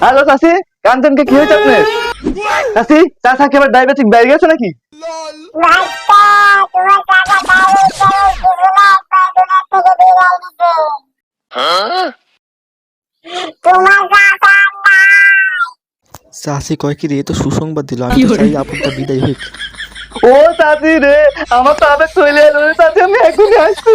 Hello চাষি কাঞ্চনকে কি হয়েছে আপনার? চাষি চাষা কি আবার ডায়াবেটিক বেড়ে গেছে নাকি? চাষি কয় কি রে এ তো সুসংবাদ দিল আমি তো চাই আপুরটা বিদায় হইক ও চাষি রে আমার তো আবার চলে এলো চাষি আমি এখনই আসছি।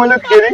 মনে কেরি